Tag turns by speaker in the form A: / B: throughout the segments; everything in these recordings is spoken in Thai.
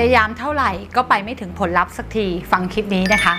A: ยายามเท่าไหร่ก็ไปไม่ถึงผลลัพธ์สักทีฟังคลิปนี้นะคะ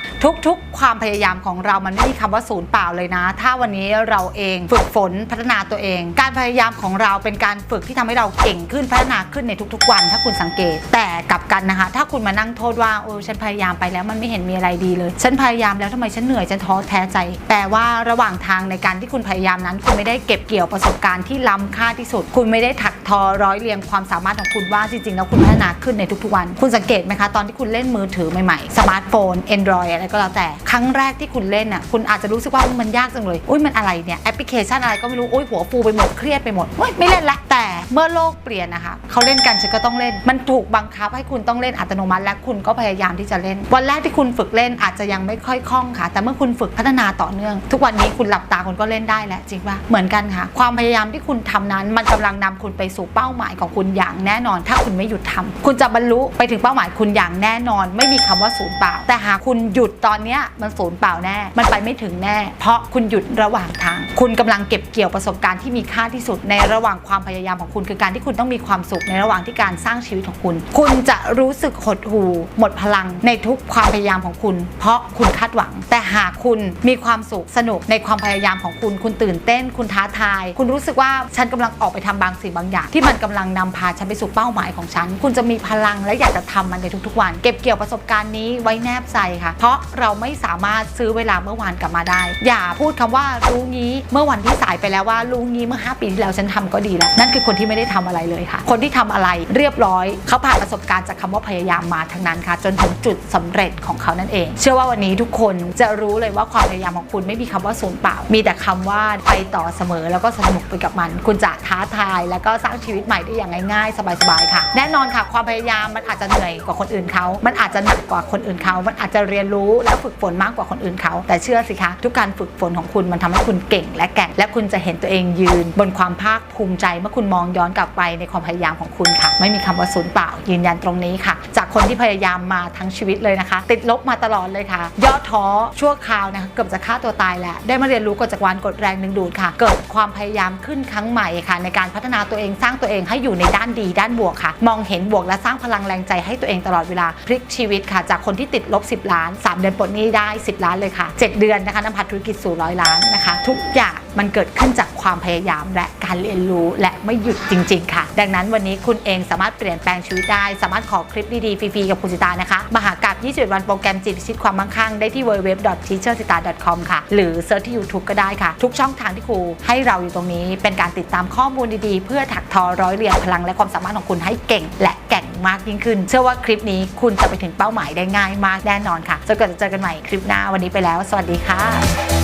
A: ทุกๆ ความพยายามของเรามันไม่มีคำว่าศูนย์เปล่าเลยนะ ถ้าวันนี้เราเองฝึกฝนพัฒนาตัวเอง การพยายามของเราเป็นการฝึกที่ทำให้เราเก่งขึ้นพัฒนาขึ้นในทุก ๆ วัน ถ้าคุณสังเกต แต่กลับกันนะคะ ถ้าคุณมานั่งโทษว่าโอ้ฉันพยายามไปแล้วมันไม่เห็นมีอะไรดีเลย ฉันพยายามแล้วทำไมฉันเหนื่อยฉันท้อแท้ใจ แต่ว่าระหว่างทางในการที่คุณพยายามนั้น คุณไม่ได้เก็บเกี่ยวประสบการณ์ที่ล้ำค่าที่สุด คุณไม่ได้ถักทอร้อยเรียงความสามารถของคุณว่าจริงๆแล้วคุณพัฒนาขึ้นในทุกๆวันคุณสังเกตไหมคะ ตอนที่คุณเล่นมือถือใหม่ๆ สมาร์ทโฟน Android อะไรก็แล้วแต่ ครั้งแรกที่คุณเล่นน่ะ คุณอาจจะรู้สึกว่ามันยากจังเลย อุ้ยมันอะไรเนี่ย แอปพลิเคชันอะไรก็ไม่รู้ อุ้ยหัวฟูไปหมด เครียดไปหมดเฮ้ยไม่เล่นละ แต่เมื่อโลกเปลี่ยนนะคะเขาเล่นกันฉันก็ต้องเล่น มันถูกบังคับให้คุณต้องเล่นอัตโนมัติ และคุณก็พยายามที่จะเล่น วันแรกที่คุณฝึกเล่นอาจจะยังไม่ค่อยคล่องค่ะ แต่เมื่อคุณฝึกพัฒนาต่อเนื่อง ทุกวันนี้คุณหลับตาคุณก็เล่นได้แล้วจริงปะเหมือนกันค่ะ ความพยายามที่คุณทำนั้น มันกำลังนำคุณไปสู่เป้าหมายของคุณอย่างแน่นอน ถ้าคุณไม่หยุดทำคุณจะบรรลุไปถึงเป้าหมายคุณอย่างแน่นอน ไม่มีคำว่าศูนย์เปล่า แต่หากคุณหยุดตอนนี้มันศูนย์เปล่าแน่ มันไปไม่ถึงแน่ เพราะคุณหยุดระหว่างทาง คุณกำลังเก็บเกี่ยวประสบการณ์ที่มีค่าที่สุด ในระหว่างความพยายามของคุณคือการที่คุณต้องมีความสุขในระหว่างที่การสร้างชีวิตของคุณ คุณจะรู้สึกหดหู่หมดพลังในทุกความพยายามของคุณ เพราะคุณคาดหวัง แต่หากคุณมีความสุขสนุกในความพยายามของคุณ คุณตื่นเต้น คุณท้าทาย คุณรู้สึกว่าฉันกำลังออกไปทำบางสิ่งบางอย่าง ที่มันกำลังนำพาฉันไปสู่เป้าหมายของฉัน คุณจะมีพลังและอยากจะทำมันในทุกๆวัน เก็บเกี่ยวประสบการณ์นี้ไว้แนบใจค่ะ เพราะเราไม่สามารถซื้อเวลาเมื่อวานกลับมาได้ อย่าพูดคำว่ารู้งี้เมื่อวันที่สายไปแล้วว่ารู้งี้เมื่อ 5 ปีที่แล้วฉันทำก็ดีแล้ว นั่นคือคนที่ไม่ได้ทำอะไรเลยค่ะ คนที่ทำอะไรเรียบร้อยเขาผ่านประสบการณ์จากคำว่าพยายามมาทั้งนั้นค่ะ จนถึงจุดสำเร็จของเขานั่นเอง เชื่อว่าวันนี้ทุกคนจะรู้เลยว่าความพยายามของคุณไม่มีคำว่าศูนย์เปล่า มีแต่คำว่าไปต่อเสมอแล้วก็สนุกไปกับมัน คุณจะท้าทาย แล้วก็สร้างชีวิตใหม่ได้อย่างง่ายๆ สบายๆค่ะ แน่นอนค่ะ ความพยายามมันอาจจะเหนื่อยกว่าคนอื่นเขา มันอาจจะหนักกว่าคนอื่นเขา มันอาจจะเรียนรู้และฝึกฝนมากกว่าคนอื่นเขา แต่เชื่อสิคะ ทุกการฝึกฝนของคุณมันทำให้คุณเก่งและแก่ง และคุณจะเห็นตัวเองยืน บนความภาคภูมิใจเมื่อคุณมองย้อนกลับไปในความพยายามของคุณค่ะ ไม่มีคำว่าศูนย์เปล่า ยืนยันตรงนี้ค่ะ จากคนที่พยายามมาทั้งชีวิตเลยนะคะ ติดลบมาตลอดเลยค่ะ ย่อท้อชั่วคราวนะคะเกือบจะฆ่าตัวตายแหล้วได้มาเรียนรู้กฎจักรวาลกฎแรงดึงดูดค่ะ เกิดความพยายามขึ้นครั้งใหม่ค่ะ ในการพัฒนาตัวเองสร้างตัวเองให้อยู่ในด้านดี ด้านบวกค่ะ มองเห็นบวกและสร้างพลังแรงใจให้ตัวเองตลอดเวลาพลิกชีวิตค่ะ จากคนที่ติดลบ 10 ล้าน 3 เดือนปลดหนี้ได้ 10 ล้านเลยค่ะ 7 เดือนนะคะนำพาธุรกิจสู่ร้อยล้านนะคะ ทุกอย่าง มันเกิดขึ้นจากความพยายามและการเรียนรู้และไม่หยุดจริง ๆ ค่ะ ดังนั้นวันนี้คุณเองสามารถเปลี่ยนแปลงชีวิตได้ สามารถขอคลิปดีๆฟรีๆกับคุณสิตานะคะมหากาบ21 วันโปรแกรมจิตพิชิตความมั่งคั่งได้ที่ www.teachersita.com ค่ะ หรือเซิร์ชที่ YouTube ก็ได้ค่ะ ทุกช่องทางที่ครูให้เราอยู่ตรงนี้เป็นการติดตามข้อมูลดีๆ เพื่อถักทอร้อยเรียงพลังและความสามารถของคุณให้เก่ง และแก่งมากยิ่งขึ้น เชื่อว่าคลิปนี้คุณจะไปถึงเป้าหมายได้ง่ายมากแน่นอนค่ะจนกว่าจะเจอกันใหม่คลิปหน้าวันนี้ไปแล้ว สวัสดีค่ะ